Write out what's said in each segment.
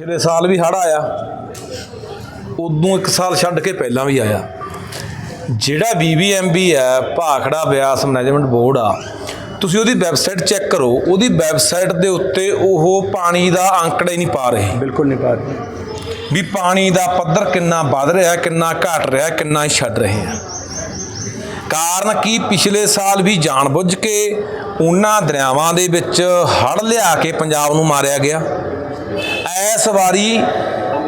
ਪਿਛਲੇ ਸਾਲ ਵੀ ਹੜ੍ਹ ਆਇਆ ਉਦੋਂ ਇੱਕ ਸਾਲ ਛੱਡ ਕੇ ਪਹਿਲਾਂ ਵੀ ਆਇਆ। ਜਿਹੜਾ ਬੀਬੀਐਮਬੀ ਹੈ ਭਾਖੜਾ ਬਿਆਸ ਮੈਨੇਜਮੈਂਟ ਬੋਰਡ ਆ ਤੁਸੀਂ ਉਹਦੀ ਵੈਬਸਾਈਟ ਚੈੱਕ ਕਰੋ ਉਹਦੀ ਵੈਬਸਾਈਟ ਦੇ ਉੱਤੇ ਉਹ ਪਾਣੀ ਦਾ ਅੰਕੜਾ ਹੀ ਨਹੀਂ ਪਾ ਰਹੇ। ਬਿਲਕੁਲ ਨਹੀਂ ਪਾ ਰਹੇ। ਵੀ ਪਾਣੀ ਦਾ ਪੱਧਰ ਕਿੰਨਾ ਵੱਧ ਰਿਹਾ ਕਿੰਨਾ ਘਟ ਰਿਹਾ ਕਿੰਨਾ ਹੀ ਛੱਡ ਰਹੇ ਆ। ਕਾਰਨ ਕੀ? ਪਿਛਲੇ ਸਾਲ ਵੀ ਜਾਣਬੁੱਝ ਕੇ ਉਹਨਾਂ ਦਰਿਆਵਾਂ ਦੇ ਵਿੱਚ ਹੜ੍ਹ ਲਿਆ ਕੇ ਪੰਜਾਬ ਨੂੰ ਮਾਰਿਆ ਗਿਆ। ਇਸ ਵਾਰੀ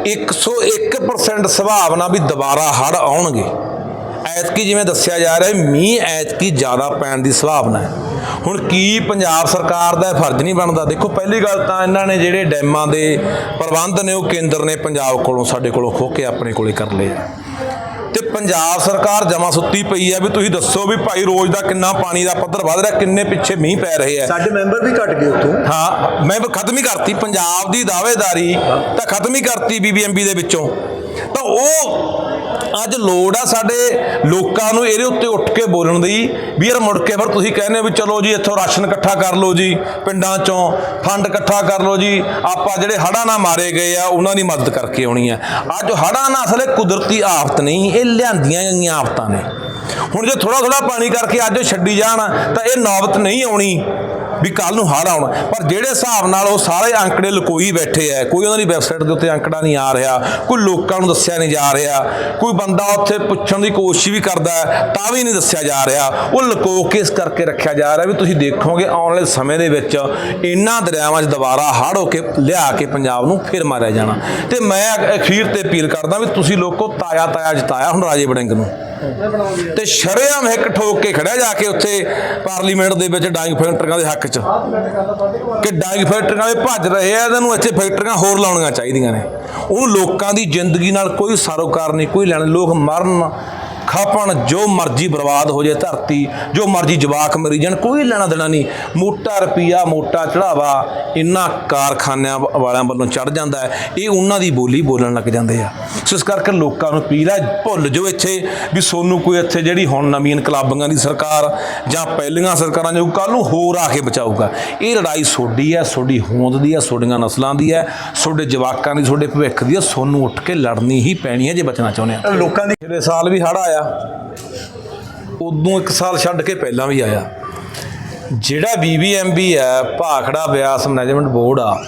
101% ਸੰਭਾਵਨਾ ਵੀ ਦੁਬਾਰਾ ਹੜ੍ਹ ਆਉਣਗੇ। ਐਤਕੀ ਜਿਵੇਂ ਦੱਸਿਆ ਜਾ ਰਿਹਾ ਹੈ, ਮੀਂਹ ਐਤਕੀ ਜ਼ਿਆਦਾ ਪੈਣ ਦੀ ਸੰਭਾਵਨਾ ਹੈ। ਹੁਣ ਕੀ ਪੰਜਾਬ ਸਰਕਾਰ ਦਾ ਫਰਜ਼ ਨਹੀਂ ਬਣਦਾ? ਦੇਖੋ ਪਹਿਲੀ ਗੱਲ ਤਾਂ ਇਹਨਾਂ ਨੇ ਜਿਹੜੇ ਡੈਮਾਂ ਦੇ ਪ੍ਰਬੰਧ ਨੇ ਉਹ ਕੇਂਦਰ ਨੇ ਪੰਜਾਬ ਕੋਲੋਂ ਸਾਡੇ ਕੋਲੋਂ ਖੋਹ ਕੇ ਆਪਣੇ ਕੋਲੇ ਕਰ ਲਏ ਪੰਜਾਬ ਸਰਕਾਰ ਜਮਾ ਸੁੱਤੀ ਪਈ ਹੈ ਵੀ ਤੁਸੀਂ ਦੱਸੋ ਵੀ ਭਾਈ ਰੋਜ਼ ਦਾ ਕਿੰਨਾ ਪਾਣੀ ਦਾ ਪੱਧਰ ਵਧ ਰਿਹਾ ਕਿੰਨੇ ਪਿੱਛੇ ਮੀਂਹ ਪੈ ਰਹੇ ਆ ਸਾਡੇ ਮੈਂਬਰ ਵੀ ਘਟ ਗਏ ਉੱਥੋਂ। ਹਾਂ ਮੈਂ ਖਤਮ ਹੀ ਕਰਤੀ ਪੰਜਾਬ ਦੀ ਦਾਅਵੇਦਾਰੀ ਤਾਂ ਖਤਮ ਹੀ ਕਰਤੀ ਬੀਬੀਐਮਬੀ ਦੇ ਵਿੱਚੋਂ। ਤਾਂ ਉਹ ਅੱਜ ਲੋੜ ਆ ਸਾਡੇ ਲੋਕਾਂ ਨੂੰ ਇਹਦੇ ਉੱਤੇ ਉੱਠ ਕੇ ਬੋਲਣ ਦੀ ਵੀ ਯਾਰ ਮੁੜ ਕੇ ਫਿਰ ਤੁਸੀਂ ਕਹਿੰਦੇ ਹੋ ਵੀ ਚਲੋ ਜੀ ਇੱਥੋਂ ਰਾਸ਼ਨ ਇਕੱਠਾ ਕਰ ਲਓ ਜੀ ਪਿੰਡਾਂ ਚੋਂ, ਫੰਡ ਇਕੱਠਾ ਕਰ ਲਓ ਜੀ, ਆਪਾਂ ਜਿਹੜੇ ਹੜ੍ਹਾਂ ਨਾਲ ਮਾਰੇ ਗਏ ਆ, ਉਹਨਾਂ ਦੀ ਮਦਦ ਕਰਕੇ ਆਉਣੀ ਆ। ਅੱਜ ਹੜ੍ਹਾਂ ਨਾਲ ਅਸਲੇ ਕੁਦਰਤੀ ਆਫਤ ਨਹੀਂ, ਇਹ ਲਿਆਂਦੀਆਂ ਗਈਆਂ ਆਫਤਾਂ ਨੇ। ਹੁਣ ਜੇ ਥੋੜਾ ਥੋੜਾ ਪਾਣੀ ਕਰਕੇ ਅੱਜ ਉਹ ਛੱਡੀ ਜਾਣ, ਤਾਂ ਇਹ ਨੌਬਤ ਨਹੀਂ ਆਉਣੀ। ਵੀ ਕੱਲ ਨੂੰ ਹੜ੍ਹ ਆਉਣਾ। ਪਰ ਜਿਹੜੇ ਹਿਸਾਬ ਨਾਲ ਉਹ ਸਾਰੇ ਅੰਕੜੇ ਲੁਕੋਈ ਬੈਠੇ ਐ ਕੋਈ ਉਹਨਾਂ ਦੀ ਵੈਬਸਾਈਟ ਦੇ ਉੱਤੇ ਅੰਕੜਾ ਨਹੀਂ ਆ ਰਿਹਾ, ਕੋਈ ਲੋਕਾਂ ਨੂੰ ਦੱਸਿਆ ਨਹੀਂ ਜਾ ਰਿਹਾ, ਕੋਈ ਬੰਦਾ ਉੱਥੇ ਪੁੱਛਣ ਦੀ ਕੋਸ਼ਿਸ਼ ਵੀ ਕਰਦਾ ਤਾਂ ਵੀ ਨਹੀਂ ਦੱਸਿਆ ਜਾ ਰਿਹਾ। ਉਹ ਲੁਕੋ ਕੇ ਇਸ ਕਰਕੇ ਰੱਖਿਆ ਜਾ ਰਿਹਾ ਵੀ ਤੁਸੀਂ ਦੇਖੋਗੇ ਆਉਣ ਵਾਲੇ ਸਮੇਂ ਦੇ ਵਿੱਚ ਇਹਨਾਂ ਦਰਿਆਵਾਂ 'ਚ ਦੁਬਾਰਾ ਹੜ੍ਹ ਹੋ ਕੇ ਲਿਆ ਕੇ ਪੰਜਾਬ ਨੂੰ ਫਿਰ ਮਾਰਿਆ ਜਾਣਾ। ਤੇ ਮੈਂ ਅਖੀਰ ਤੇ ਅਪੀਲ ਕਰਦਾ ਵੀ ਤੁਸੀਂ ਲੋਕੋ ਤਾਇਆ ਤਾਇਆ ਜਿਤਾਇਆ ਹੁਣ ਰਾਜੇ ਵੜਿੰਗ ਨੂੰ। ਤੇ ਸ਼ਰੇਆਮ ਹਿੱਕ ਠੋਕ ਕੇ ਖੜਿਆ ਜਾ ਕੇ ਉੱਥੇ ਪਾਰਲੀਮੈਂਟ ਦੇ ਵਿੱਚ ਡਾਈਂਗ ਫੈਕਟਰੀਆਂ ਦੇ ਹੱਕ 'ਚ। ਕਿ ਡਾਈਂਗ ਫੈਕਟਰੀਆਂ ਦੇ ਭੱਜ ਰਹੇ ਆ ਇਹਨਾਂ ਨੂੰ ਇੱਥੇ ਫੈਕਟਰੀਆਂ ਹੋਰ ਲਾਉਣੀਆਂ ਚਾਹੀਦੀਆਂ ਨੇ। ਉਹਨੂੰ ਲੋਕਾਂ ਦੀ ਜ਼ਿੰਦਗੀ ਨਾਲ ਕੋਈ ਸਾਰੋਕਾਰ ਨਹੀਂ ਕੋਈ ਲੈਣ ਲੋਕ ਮਰਨ ਖਾਪਣ ਜੋ ਮਰਜ਼ੀ ਬਰਬਾਦ ਹੋ ਜਾਏ ਧਰਤੀ ਜੋ ਮਰਜ਼ੀ ਜਵਾਕ ਮਰੀ ਜਾਣ ਕੋਈ ਲੈਣਾ ਦੇਣਾ ਨਹੀਂ। ਮੋਟਾ ਰੁਪਿਆ ਮੋਟਾ ਚੜਾਵਾ ਇਨ੍ਹਾਂ ਕਾਰਖਾਨਿਆਂ ਵਾਲਿਆਂ ਵੱਲੋਂ ਚੜ ਜਾਂਦਾ ਹੈ। ਇਹ ਉਹਨਾਂ ਦੀ ਬੋਲੀ ਬੋਲਣ ਲੱਗ ਜਾਂਦੇ ਆ। ਸੋ ਇਸ ਕਰਕੇ ਲੋਕਾਂ ਨੂੰ ਅਪੀਲ ਹੈ ਭੁੱਲ ਜੋ ਇੱਥੇ ਵੀ ਸੋਨੂੰ ਕੋਈ ਇੱਥੇ ਜਿਹੜੀ ਹੁਣ ਨਵੀਂ ਇਨਕਲਾਬਾਂ ਦੀ ਸਰਕਾਰ ਜਾਂ ਪਹਿਲੀਆਂ ਸਰਕਾਰਾਂ ਜੋ ਕੱਲ ਨੂੰ ਹੋਰ ਆ ਕੇ ਬਚਾਊਗਾ। ਇਹ ਲੜਾਈ ਸੋਡੀ ਹੈ ਸੋਡੀ ਹੋਂਦ ਦੀ ਹੈ ਸੋਡੀਆਂ ਨਸਲਾਂ ਦੀ ਹੈ ਤੁਹਾਡੇ ਜਵਾਕਾਂ ਦੀ ਤੁਹਾਡੇ ਭਵਿੱਖ ਦੀ ਹੈ ਸੋਨੂੰ ਉੱਠ ਕੇ ਲੜਨੀ ਹੀ ਪੈਣੀ ਹੈ ਜੇ ਬਚਣਾ ਚਾਹੁੰਦੇ ਆ। ਲੋਕਾਂ ਦੀ ਪਿਛਲੇ ਸਾਲ ਵੀ ਹੜ੍ਹ ਆਇਆ ਉਦੋਂ ਇੱਕ ਸਾਲ ਛੱਡ ਕੇ ਪਹਿਲਾਂ ਵੀ ਆਇਆ। ਜਿਹੜਾ ਬੀਬੀਐਮਬੀ ਹੈ ਭਾਖੜਾ ਬਿਆਸ ਮੈਨੇਜਮੈਂਟ ਬੋਰਡ ਆ।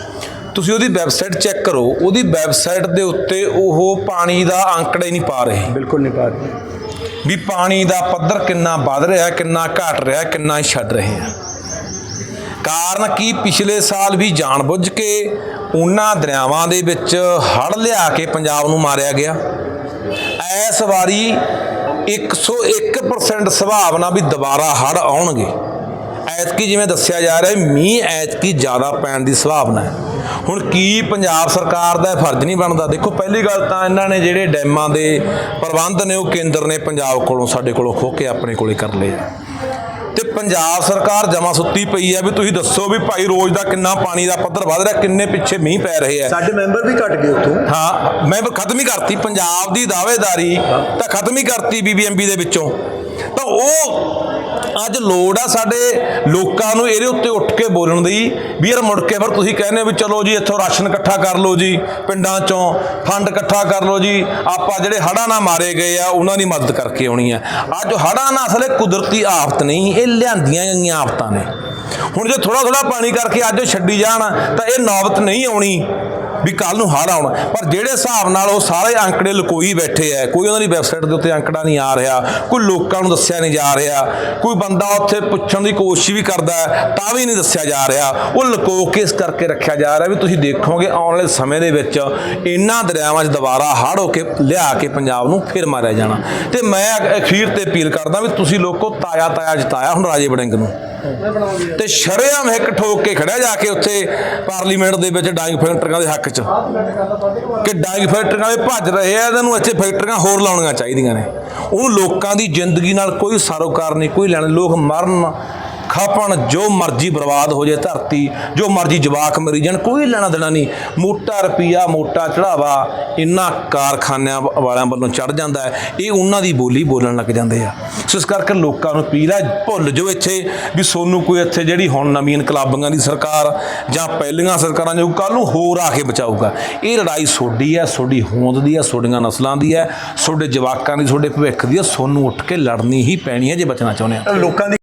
ਤੁਸੀਂ ਉਹਦੀ ਵੈਬਸਾਈਟ ਚੈੱਕ ਕਰੋ। ਉਹਦੀ ਵੈਬਸਾਈਟ ਦੇ ਉੱਤੇ ਉਹ ਪਾਣੀ ਦਾ ਅੰਕੜਾ ਹੀ ਨਹੀਂ ਪਾ ਰਹੇ। ਬਿਲਕੁਲ ਨਹੀਂ ਪਾ ਰਹੇ। ਵੀ ਪਾਣੀ ਦਾ ਪੱਧਰ ਕਿੰਨਾ ਵੱਧ ਰਿਹਾ ਕਿੰਨਾ ਘਟ ਰਿਹਾ ਕਿੰਨਾ ਹੀ ਛੱਡ ਰਹੇ ਆ। ਕਾਰਨ ਕੀ? ਪਿਛਲੇ ਸਾਲ ਵੀ ਜਾਣਬੁੱਝ ਕੇ ਉਹਨਾਂ ਦਰਿਆਵਾਂ ਦੇ ਵਿੱਚ ਹੜ੍ਹ ਲਿਆ ਕੇ ਪੰਜਾਬ ਨੂੰ ਮਾਰਿਆ ਗਿਆ। ਇਸ ਵਾਰੀ 101% ਸੰਭਾਵਨਾ ਵੀ ਦੁਬਾਰਾ ਹੜ੍ਹ ਆਉਣਗੇ। ਐਤਕੀ ਜਿਵੇਂ ਦੱਸਿਆ ਜਾ ਰਿਹਾ ਮੀਂਹ ਐਤਕੀ ਜ਼ਿਆਦਾ ਪੈਣ ਦੀ ਸੰਭਾਵਨਾ ਹੈ। ਹੁਣ ਕੀ ਪੰਜਾਬ ਸਰਕਾਰ ਦਾ ਫਰਜ਼ ਨਹੀਂ ਬਣਦਾ? ਦੇਖੋ, ਪਹਿਲੀ ਗੱਲ ਤਾਂ ਇਹਨਾਂ ਨੇ ਜਿਹੜੇ ਡੈਮਾਂ ਦੇ ਪ੍ਰਬੰਧ ਨੇ, ਉਹ ਕੇਂਦਰ ਨੇ ਪੰਜਾਬ ਕੋਲੋਂ, ਸਾਡੇ ਕੋਲੋਂ ਖੋਹ ਕੇ ਆਪਣੇ ਕੋਲੇ ਕਰ ਲਏ ਤੇ ਪੰਜਾਬ ਸਰਕਾਰ ਜਮਾ ਸੁੱਤੀ ਪਈ ਹੈ ਵੀ ਤੁਸੀਂ ਦੱਸੋ ਵੀ ਭਾਈ ਰੋਜ਼ ਦਾ ਕਿੰਨਾ ਪਾਣੀ ਦਾ ਪੱਧਰ ਵਧ ਰਿਹਾ ਕਿੰਨੇ ਪਿੱਛੇ ਮੀਂਹ ਪੈ ਰਹੇ ਆ ਸਾਡੇ ਮੈਂਬਰ ਵੀ ਘਟ ਗਏ ਉੱਥੋਂ। ਹਾਂ ਮੈਂ ਖਤਮ ਹੀ ਕਰਤੀ ਪੰਜਾਬ ਦੀ ਦਾਅਵੇਦਾਰੀ ਤਾਂ ਖਤਮ ਹੀ ਕਰਤੀ ਬੀਬੀਐਮਬੀ ਦੇ ਵਿੱਚੋਂ। ਤਾਂ ਉਹ ਅੱਜ ਲੋੜ ਆ ਸਾਡੇ ਲੋਕਾਂ ਨੂੰ ਇਹਦੇ ਉੱਤੇ ਉੱਠ ਕੇ ਬੋਲਣ ਦੀ, ਵੀ ਯਾਰ ਮੁੜ ਕੇ ਫਿਰ ਤੁਸੀਂ ਕਹਿੰਦੇ ਹੋ ਵੀ ਚਲੋ ਜੀ ਇੱਥੋਂ ਰਾਸ਼ਨ ਇਕੱਠਾ ਕਰ ਲਓ ਜੀ, ਪਿੰਡਾਂ ਚੋਂ ਫੰਡ ਇਕੱਠਾ ਕਰ ਲਓ ਜੀ, ਆਪਾਂ ਜਿਹੜੇ ਹੜ੍ਹਾਂ ਨਾਲ ਮਾਰੇ ਗਏ ਆ, ਉਹਨਾਂ ਦੀ ਮਦਦ ਕਰਕੇ ਆਉਣੀ ਆ। ਅੱਜ ਹੜ੍ਹਾਂ ਨਾਲ ਅਸਲੇ ਕੁਦਰਤੀ ਆਫਤ ਨਹੀਂ, ਇਹ ਲਿਆਂਦੀਆਂ ਗਈਆਂ ਆਫਤਾਂ ਨੇ। ਹੁਣ ਜੇ ਥੋੜਾ ਥੋੜਾ ਪਾਣੀ ਕਰਕੇ ਅੱਜ ਉਹ ਛੱਡੀ ਜਾਣ, ਤਾਂ ਇਹ ਨੌਬਤ ਨਹੀਂ ਆਉਣੀ। ਵੀ ਕੱਲ ਨੂੰ ਹੜ੍ਹ ਆਉਣਾ। ਪਰ ਜਿਹੜੇ ਹਿਸਾਬ ਨਾਲ ਉਹ ਸਾਰੇ ਅੰਕੜੇ ਲੁਕੋਈ ਬੈਠੇ ਐ ਕੋਈ ਉਹਨਾਂ ਦੀ ਵੈਬਸਾਈਟ ਦੇ ਉੱਤੇ ਅੰਕੜਾ ਨਹੀਂ ਆ ਰਿਹਾ, ਕੋਈ ਲੋਕਾਂ ਨੂੰ ਦੱਸਿਆ ਨਹੀਂ ਜਾ ਰਿਹਾ, ਕੋਈ ਬੰਦਾ ਉੱਥੇ ਪੁੱਛਣ ਦੀ ਕੋਸ਼ਿਸ਼ ਵੀ ਕਰਦਾ ਤਾਂ ਵੀ ਨਹੀਂ ਦੱਸਿਆ ਜਾ ਰਿਹਾ। ਉਹ ਲੁਕੋ ਕੇ ਇਸ ਕਰਕੇ ਰੱਖਿਆ ਜਾ ਰਿਹਾ ਵੀ ਤੁਸੀਂ ਦੇਖੋਗੇ ਆਉਣ ਵਾਲੇ ਸਮੇਂ ਦੇ ਵਿੱਚ ਇਹਨਾਂ ਦਰਿਆਵਾਂ 'ਚ ਦੁਬਾਰਾ ਹੜ੍ਹ ਹੋ ਕੇ ਲਿਆ ਕੇ ਪੰਜਾਬ ਨੂੰ ਫਿਰ ਮਾਰਿਆ ਜਾਣਾ। ਤੇ ਮੈਂ ਅਖੀਰ ਤੇ ਅਪੀਲ ਕਰਦਾ ਵੀ ਤੁਸੀਂ ਲੋਕੋ ਤਾਇਆ ਤਾਇਆ ਜਿਤਾਇਆ ਹੁਣ ਰਾਜੇ ਵੜਿੰਗ ਨੂੰ। ਤੇ ਸ਼ਰੇਆਮ ਹਿੱਕ ਠੋਕ ਕੇ ਖੜਿਆ ਜਾ ਕੇ ਉੱਥੇ ਪਾਰਲੀਮੈਂਟ ਦੇ ਵਿੱਚ ਡਾਈਂਗ ਫੈਕਟਰੀਆਂ ਦੇ ਹੱਕ 'ਚ। ਕਿ ਡਾਈ ਫੈਕਟਰੀਆਂ ਦੇ ਭੱਜ ਰਹੇ ਆ, ਇਹਨਾਂ ਨੂੰ ਇੱਥੇ ਫੈਕਟਰੀਆਂ ਹੋਰ ਲਾਉਣੀਆਂ ਚਾਹੀਦੀਆਂ ਨੇ। ਉਹਨੂੰ ਲੋਕਾਂ ਦੀ ਜ਼ਿੰਦਗੀ ਨਾਲ ਕੋਈ ਸਰੋਕਾਰ ਨਹੀਂ, ਕੋਈ ਲੈਣ, ਲੋਕ ਮਰਨ ਖਪਣ, ਜੋ ਮਰਜ਼ੀ ਬਰਬਾਦ ਹੋ ਜੇ, ਧਰਤੀ, ਜੋ ਮਰਜ਼ੀ ਜਵਾਕ ਮਰੀ ਜਾਣ, ਕੋਈ ਲੈਣਾ ਦੇਣਾ ਨਹੀਂ। ਮੋਟਾ ਰੁਪਈਆ, ਮੋਟਾ ਚੜਾਵਾ ਇਨ੍ਹਾਂ ਕਾਰਖਾਨਿਆਂ ਵਾਲਿਆਂ ਵੱਲੋਂ ਚੜ ਜਾਂਦਾ ਹੈ। ਇਹ ਉਹਨਾਂ ਦੀ ਬੋਲੀ ਬੋਲਣ ਲੱਗ ਜਾਂਦੇ ਆ। ਸੋ ਇਸ ਕਰਕੇ ਲੋਕਾਂ ਨੂੰ ਅਪੀਲ ਹੈ, ਭੁੱਲ ਜੋ ਇੱਥੇ ਵੀ ਸੋਨੂੰ ਕੋਈ ਇੱਥੇ ਜਿਹੜੀ ਹੁਣ ਨਵੀਂ ਇਨਕਲਾਬਾਂ ਦੀ ਸਰਕਾਰ ਜਾਂ ਪਹਿਲੀਆਂ ਸਰਕਾਰਾਂ ਜੋ ਕੱਲ ਨੂੰ ਹੋਰ ਆ ਕੇ ਬਚਾਊਗਾ। ਇਹ ਲੜਾਈ ਸੋਡੀ ਹੈ ਸੋਡੀ ਹੋਂਦ ਦੀ ਹੈ ਸੋਡੀਆਂ ਨਸਲਾਂ ਦੀ ਹੈ ਤੁਹਾਡੇ ਜਵਾਕਾਂ ਦੀ ਤੁਹਾਡੇ ਭਵਿੱਖ ਦੀ ਹੈ, ਸੋਨੂੰ ਉੱਠ ਕੇ ਲੜਨੀ ਹੀ ਪੈਣੀ ਹੈ ਜੇ ਬਚਣਾ ਚਾਹੁੰਦੇ ਆ। ਲੋਕਾਂ ਦੀ